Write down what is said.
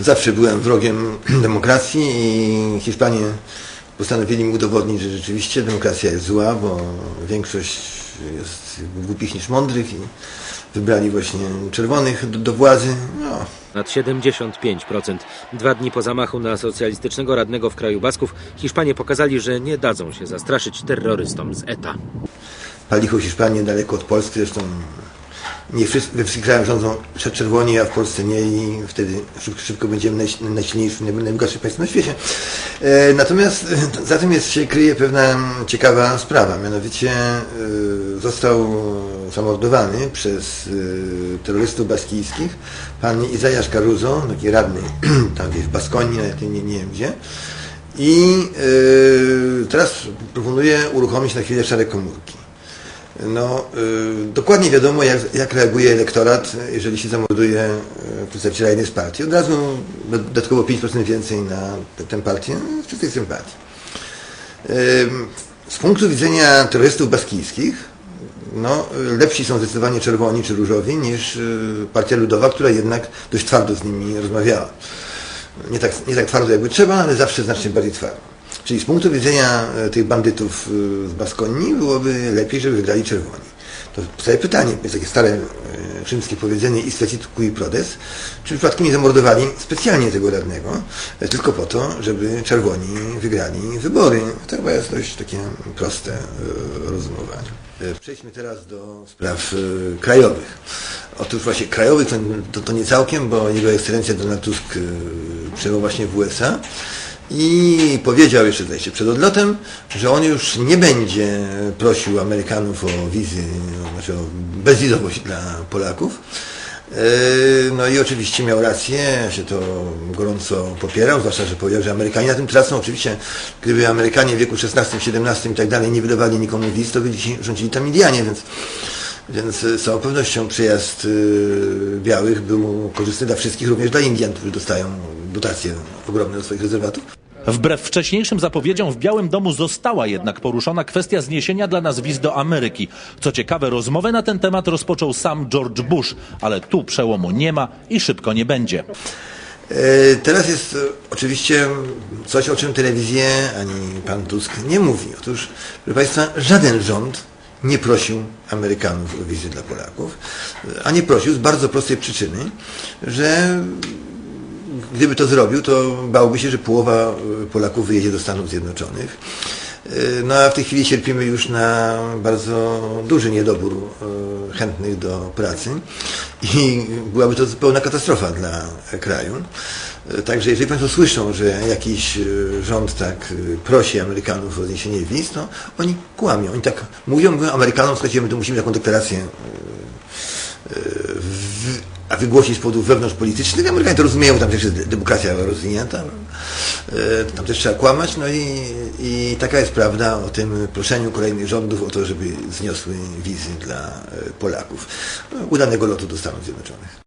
Zawsze byłem wrogiem demokracji i Hiszpanie postanowili mi udowodnić, że rzeczywiście demokracja jest zła, bo większość jest głupich niż mądrych i wybrali właśnie czerwonych do, do władzy. No, Nad 75%. Dwa dni po zamachu na socjalistycznego radnego w kraju Basków Hiszpanie pokazali, że nie dadzą się zastraszyć terrorystom z ETA. palicho Hiszpanię daleko od Polski, zresztą nie wszyscy, we wszystkich krajach rządzą czerwoni, a w Polsce nie i wtedy szybko, szybko będziemy naj- najsilniejszym, naj- najbogatszym państwem na świecie. E, natomiast e, za tym jest, się kryje pewna ciekawa sprawa, mianowicie e, został zamordowany przez e, terrorystów baskijskich pan Izajasz Caruso, taki radny tam gdzieś w Baskonii, nie, nie wiem gdzie. I e, teraz proponuje uruchomić na chwilę szare komórki. No, y, dokładnie wiadomo, jak, jak reaguje elektorat, jeżeli się zamorduje y, przedstawiciela jednej z partii. Od razu dodatkowo 5% więcej na tę- partię z czystej sympatii. Ym, Z punktu widzenia terrorystów baskijskich, no, y, lepsi są zdecydowanie czerwoni czy różowi niż y, Partia Ludowa, która jednak dość twardo z nimi rozmawiała. Nie tak, nie tak twardo jakby trzeba, ale zawsze znacznie bardziej twardo. Czyli z punktu widzenia e, tych bandytów e, z Baskonii byłoby lepiej, żeby wygrali czerwoni. To powstaje pytanie, jest takie stare e, rzymskie powiedzenie ispetit cui prodes, czy przypadkiem nie zamordowali specjalnie tego radnego, e, tylko po to, żeby czerwoni wygrali wybory. To chyba jest dość takie proste e, rozumowanie. E, Przejdźmy teraz do spraw e, krajowych. Otóż właśnie krajowych to, to, to nie całkiem, bo jego ekscelencja Donald Tusk e, przyjechał właśnie w USA i powiedział jeszcze zdaje się przed odlotem, że on już nie będzie prosił Amerykanów o wizy, znaczy o bezwizowość dla Polaków. E, No i oczywiście miał rację, ja się to gorąco popierał, zwłaszcza, że powiedział, że Amerykanie na tym tracą. Oczywiście, gdyby Amerykanie w wieku XVI, XVII i tak dalej nie wydawali nikomu wiz, to by rządzili tam Indianie, więc, więc z całą pewnością przyjazd y, białych był korzystny dla wszystkich, również dla Indian, którzy dostają dotacje ogromne do swoich rezerwatów. Wbrew wcześniejszym zapowiedziom w Białym Domu została jednak poruszona kwestia zniesienia dla nas wiz do Ameryki. Co ciekawe, rozmowę na ten temat rozpoczął sam George Bush, ale tu przełomu nie ma i szybko nie będzie. E, Teraz jest e, oczywiście coś, o czym telewizje ani pan Tusk nie mówi. Otóż, proszę Państwa, żaden rząd nie prosił Amerykanów o wizy dla Polaków, e, a nie prosił z bardzo prostej przyczyny, że gdyby to zrobił, to bałby się, że połowa y, Polaków wyjedzie do Stanów Zjednoczonych. Y, No a w tej chwili cierpimy już na bardzo duży niedobór y, chętnych do pracy i byłaby to zupełna katastrofa dla kraju. Także jeżeli Państwo słyszą, że jakiś rząd tak prosi Amerykanów o zniesienie wiz, to oni kłamią. Oni tak mówią, Amerykanom, słuchajcie, my tu musimy taką deklarację a wygłosić z powodów wewnątrzpolitycznych. Amerykanie to rozumieją, tam też jest demokracja rozwinięta. E, Tam też trzeba kłamać, no i, i taka jest prawda o tym proszeniu kolejnych rządów o to, żeby zniosły wizy dla e, Polaków. No, Udanego lotu do Stanów Zjednoczonych.